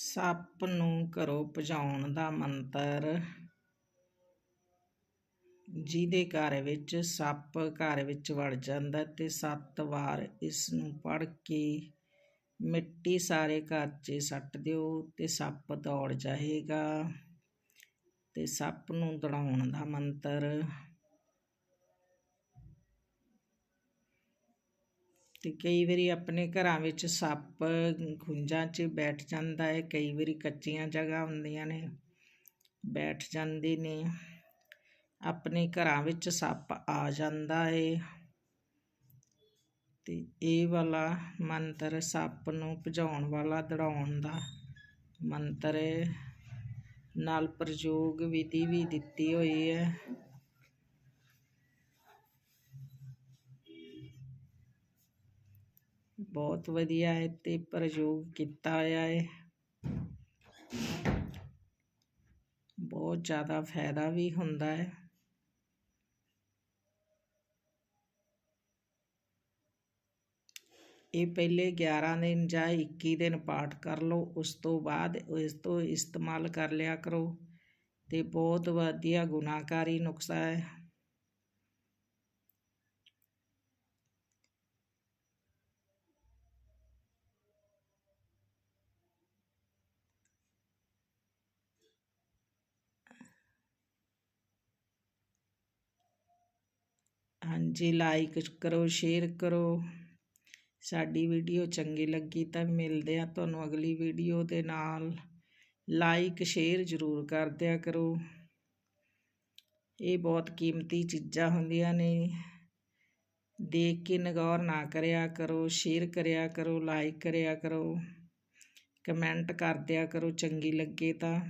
ਸੱਪ ਨੂੰ ਘਰੋਂ ਭਜਾਉਣ ਦਾ ਮੰਤਰ। ਜਿਹਦੇ ਘਰ ਵਿੱਚ ਸੱਪ ਘਰ ਵਿੱਚ ਵੜ ਜਾਂਦਾ ਤੇ ਸੱਤ ਵਾਰ ਇਸ ਨੂੰ ਪੜ ਕੇ ਮਿੱਟੀ ਸਾਰੇ ਘਰ 'ਚ ਸੱਟ ਦਿਓ ਤੇ ਸੱਪ ਦੌੜ ਜਾਏਗਾ। ਤੇ ਸੱਪ ਨੂੰ ਦੜਾਉਣ ਦਾ ਮੰਤਰ ਤੇ ਕਈ ਵਾਰੀ ਆਪਣੇ ਘਰਾਂ ਵਿੱਚ ਸੱਪ, ਖੁੰਝਾਂ 'ਚ ਬੈਠ ਜਾਂਦਾ ਹੈ, ਕਈ ਵਾਰੀ ਕੱਚੀਆਂ ਜਗ੍ਹਾ ਹੁੰਦੀਆਂ ਨੇ, ਬੈਠ ਜਾਂਦੇ ਨੇ। ਆਪਣੇ ਘਰਾਂ ਵਿੱਚ ਸੱਪ ਆ ਜਾਂਦਾ ਹੈ ਤੇ ਇਹ ਵਾਲਾ ਮੰਤਰ ਸੱਪ ਨੂੰ ਭਜਾਉਣ ਵਾਲਾ, ਦੜਾਉਣ ਦਾ ਮੰਤਰ ਨਾਲ ਪ੍ਰਯੋਗ ਵਿਧੀ ਵੀ ਦਿੱਤੀ ਹੋਈ ਹੈ। ਬਹੁਤ ਵਧੀਆ ਹੈ ਤੇ ਪ੍ਰਯੋਗ ਕੀਤਾ ਹੋਇਆ ਹੈ। ਬਹੁਤ ਜ਼ਿਆਦਾ ਫਾਇਦਾ ਵੀ ਹੁੰਦਾ ਹੈ। ਇਹ ਪਹਿਲੇ 11 ਦਿਨ ਜਾਂ 21 ਦਿਨ ਪਾਠ ਕਰ ਲਓ, ਉਸ ਤੋਂ ਬਾਅਦ ਇਸ ਤੋਂ ਇਸਤੇਮਾਲ ਕਰ ਲਿਆ ਕਰੋ ਤੇ ਬਹੁਤ ਵਧੀਆ ਗੁਨਾਹਕਾਰੀ ਨੁਕਸਾ ਹੈ। ਹਾਂਜੀ ਲਾਈਕ ਕਰੋ ਸ਼ੇਅਰ ਕਰੋ। ਸਾਡੀ ਵੀਡੀਓ ਚੰਗੀ ਲੱਗੀ ਤਾਂ ਮਿਲਦੇ ਆ ਤੁਹਾਨੂੰ ਅਗਲੀ ਵੀਡੀਓ ਦੇ ਨਾਲ। ਲਾਈਕ ਸ਼ੇਅਰ ਜ਼ਰੂਰ ਕਰ ਦਿਆ ਕਰੋ। ਇਹ ਬਹੁਤ ਕੀਮਤੀ ਚੀਜ਼ਾਂ ਹੁੰਦੀਆਂ ਨੇ। ਦੇਖ ਕੇ ਨਗੌਰ ਨਾ ਕਰਿਆ ਕਰੋ ਸ਼ੇਅਰ ਕਰਿਆ ਕਰੋ ਲਾਈਕ ਕਰਿਆ ਕਰੋ। ਕਮੈਂਟ ਕਰ ਦਿਆ ਕਰੋ, ਚੰਗੀ ਲੱਗੇ ਤਾਂ।